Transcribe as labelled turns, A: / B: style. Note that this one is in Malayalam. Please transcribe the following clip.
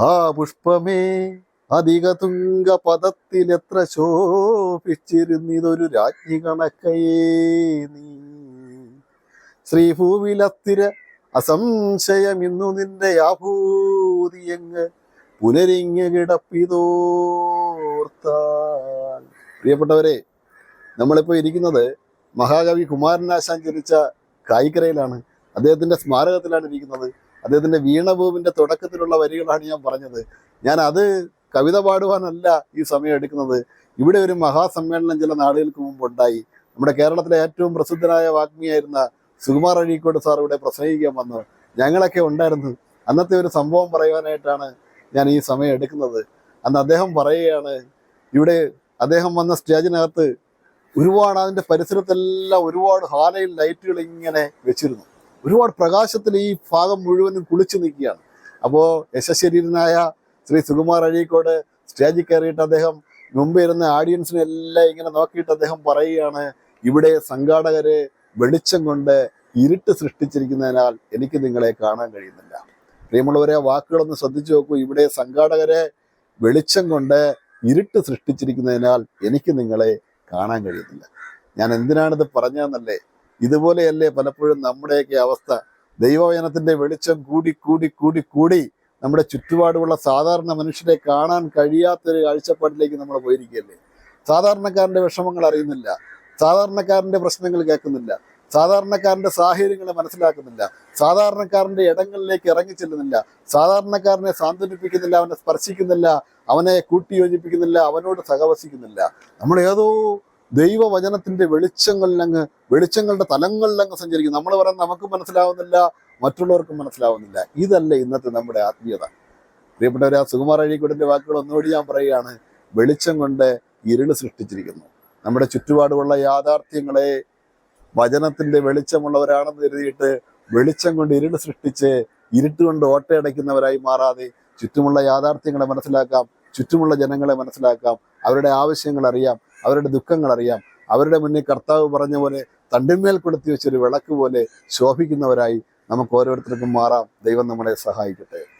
A: ഹാ പുഷ്പമേ അധിക തുങ്ക പദത്തിൽ എത്ര ശോഭിച്ചിരുന്നിതൊരു രാജ്ഞി കണക്കയേ നീ. ശ്രീഭൂവിലത്തിര അസംശയമിന്നു നിന്റെ ആഭൂതിയങ്ങ് പുനരിങ്ങ് കിടപ്പിതോർത്താൽ. പ്രിയപ്പെട്ടവരെ നമ്മളിപ്പോൾ ഇരിക്കുന്നത് മഹാകവി കുമാരനാശാൻ ജനിച്ച കായിക്കരയിലാണ്. അദ്ദേഹത്തിന്റെ സ്മാരകത്തിലാണ് ഇരിക്കുന്നത്. അദ്ദേഹത്തിന്റെ വീണഭൂമിന്റെ തുടക്കത്തിലുള്ള വരികളാണ് ഞാൻ പറഞ്ഞത്. ഞാൻ അത് കവിത പാടുവാനല്ല ഈ സമയം എടുക്കുന്നത്. ഇവിടെ ഒരു മഹാസമ്മേളനം ചില നാളുകൾക്ക് മുമ്പ് ഉണ്ടായി. നമ്മുടെ കേരളത്തിലെ ഏറ്റവും പ്രസിദ്ധനായ വാഗ്മിയായിരുന്ന സുകുമാർ അഴീക്കോട് സാർ ഇവിടെ പ്രസംഗിക്കാൻ വന്നു. ഞങ്ങളൊക്കെ ഉണ്ടായിരുന്നു. അന്നത്തെ ഒരു സംഭവം പറയുവാനായിട്ടാണ് ഞാൻ ഈ സമയം എടുക്കുന്നത്. അന്ന് അദ്ദേഹം പറയുകയാണ് ഇവിടെ അദ്ദേഹം വന്ന സ്റ്റേജിനകത്ത് ഒരുപാട് അതിന്റെ പരിസരത്തെല്ലാം ഒരുപാട് ഹാലയിൽ ലൈറ്റുകൾ ഇങ്ങനെ വെച്ചിരുന്നു. ഒരുപാട് പ്രകാശത്തിൽ ഈ ഭാഗം മുഴുവനും കുളിച്ചു നിൽക്കുകയാണ്. അപ്പോൾ യശശരീരനായ ശ്രീ സുകുമാർ അഴീക്കോട് സ്റ്റേജിൽ കയറിയിട്ട് അദ്ദേഹം മുമ്പ് ഇരുന്ന ഓഡിയൻസിനെ എല്ലാം ഇങ്ങനെ നോക്കിയിട്ട് അദ്ദേഹം പറയുകയാണ് ഇവിടെ സംഘാടകര് വെളിച്ചം കൊണ്ട് ഇരുട്ട് സൃഷ്ടിച്ചിരിക്കുന്നതിനാൽ എനിക്ക് നിങ്ങളെ കാണാൻ കഴിയുന്നില്ല. പ്രിയമുള്ളവരെ വാക്കുകളൊന്ന് ശ്രദ്ധിച്ചു നോക്കൂ. ഇവിടെ സംഘാടകരെ വെളിച്ചം കൊണ്ട് ഇരുട്ട് സൃഷ്ടിച്ചിരിക്കുന്നതിനാൽ എനിക്ക് നിങ്ങളെ കാണാൻ കഴിയുന്നില്ല. ഞാൻ എന്തിനാണിത് പറഞ്ഞതെന്നല്ലേ? ഇതുപോലെയല്ലേ പലപ്പോഴും നമ്മുടെയൊക്കെ അവസ്ഥ. ദൈവവചനത്തിന്റെ വെളിച്ചം കൂടി കൂടി കൂടി കൂടി നമ്മുടെ ചുറ്റുപാടുമുള്ള സാധാരണ മനുഷ്യരെ കാണാൻ കഴിയാത്തൊരു കാഴ്ചപ്പാടിലേക്ക് നമ്മൾ പോയിരിക്കുകയല്ലേ? സാധാരണക്കാരന്റെ വിഷമങ്ങൾ അറിയുന്നില്ല. സാധാരണക്കാരന്റെ പ്രശ്നങ്ങൾ കേൾക്കുന്നില്ല. സാധാരണക്കാരന്റെ സാഹചര്യങ്ങളെ മനസ്സിലാക്കുന്നില്ല. സാധാരണക്കാരന്റെ ഇടങ്ങളിലേക്ക് ഇറങ്ങി ചെല്ലുന്നില്ല. സാധാരണക്കാരനെ സാന്ത്വനിപ്പിക്കുന്നില്ല അവനെ സ്പർശിക്കുന്നില്ല അവനെ കൂട്ടിയോജിപ്പിക്കുന്നില്ല അവനോട് സഹവസിക്കുന്നില്ല. നമ്മൾ ഏതോ ദൈവവചനത്തിന്റെ വെളിച്ചങ്ങളിൽ അങ്ങ് വെളിച്ചങ്ങളുടെ തലങ്ങളിൽ അങ്ങ് സഞ്ചരിക്കും. നമ്മൾ പറയുന്നത് നമുക്ക് മനസ്സിലാവുന്നില്ല മറ്റുള്ളവർക്കും മനസ്സിലാവുന്നില്ല. ഇതല്ല ഇന്നത്തെ നമ്മുടെ ആത്മീയത. പ്രിയപ്പെട്ടവരെ ആ സുകുമാർ അഴീക്കൂടിന്റെ വാക്കുകൾ ഒന്നുകൂടി ഞാൻ പറയുകയാണ്. വെളിച്ചം കൊണ്ട് ഇരുൾ സൃഷ്ടിച്ചിരിക്കുന്നു. നമ്മുടെ ചുറ്റുപാടുമുള്ള യാഥാർത്ഥ്യങ്ങളെ വചനത്തിന്റെ വെളിച്ചമുള്ളവരാണെന്ന് കരുതിയിട്ട് വെളിച്ചം കൊണ്ട് ഇരുൾ സൃഷ്ടിച്ച് ഇരുട്ട് കൊണ്ട് ഓട്ടയടയ്ക്കുന്നവരായി മാറാതെ ചുറ്റുമുള്ള യാഥാർത്ഥ്യങ്ങളെ മനസ്സിലാക്കാം. ചുറ്റുമുള്ള ജനങ്ങളെ മനസ്സിലാക്കാം അവരുടെ ആവശ്യങ്ങൾ അറിയാം അവരുടെ ദുഃഖങ്ങൾ അറിയാം. അവരുടെ മുന്നിൽ കർത്താവ് പറഞ്ഞ പോലെ തണ്ടിന്മേൽ കൊളുത്തി വെച്ചൊരു വിളക്ക് പോലെ ശോഭിക്കുന്നവരായി നമുക്ക് ഓരോരുത്തർക്കും മാറാം. ദൈവം നമ്മളെ സഹായിക്കട്ടെ.